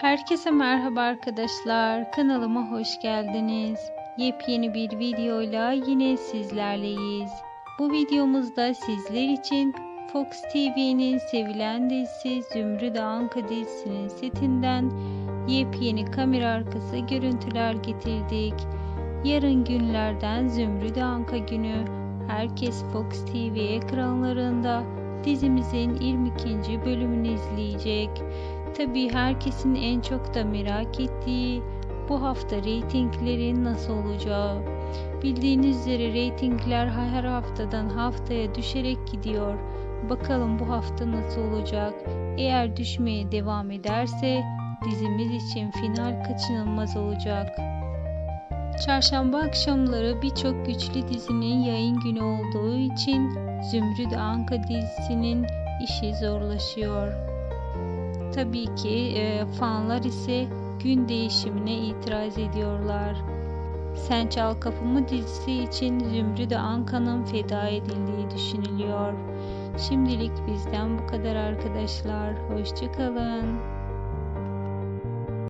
Herkese merhaba arkadaşlar. Kanalıma hoş geldiniz. Yepyeni bir videoyla yine sizlerleyiz. Bu videomuzda sizler için Fox TV'nin sevilen dizisi Zümrüt Anka dizisinin setinden yepyeni kamera arkası görüntüler getirdik. Yarın günlerden Zümrüt Anka günü herkes Fox TV ekranlarında dizimizin 22. bölümünü izleyecek. Tabii herkesin en çok da merak ettiği bu hafta reytinglerin nasıl olacağı. Bildiğiniz üzere reytingler her haftadan haftaya düşerek gidiyor. Bakalım bu hafta nasıl olacak? Eğer düşmeye devam ederse dizimiz için final kaçınılmaz olacak. Çarşamba akşamları birçok güçlü dizinin yayın günü olduğu için Zümrüt Anka dizisinin işi zorlaşıyor. Tabii ki e, fanlar ise gün değişimine itiraz ediyorlar. Sen Çal Kapımı dizisi için Zümrüt Anka'nın feda edildiği düşünülüyor. Şimdilik bizden bu kadar arkadaşlar. Hoşçakalın.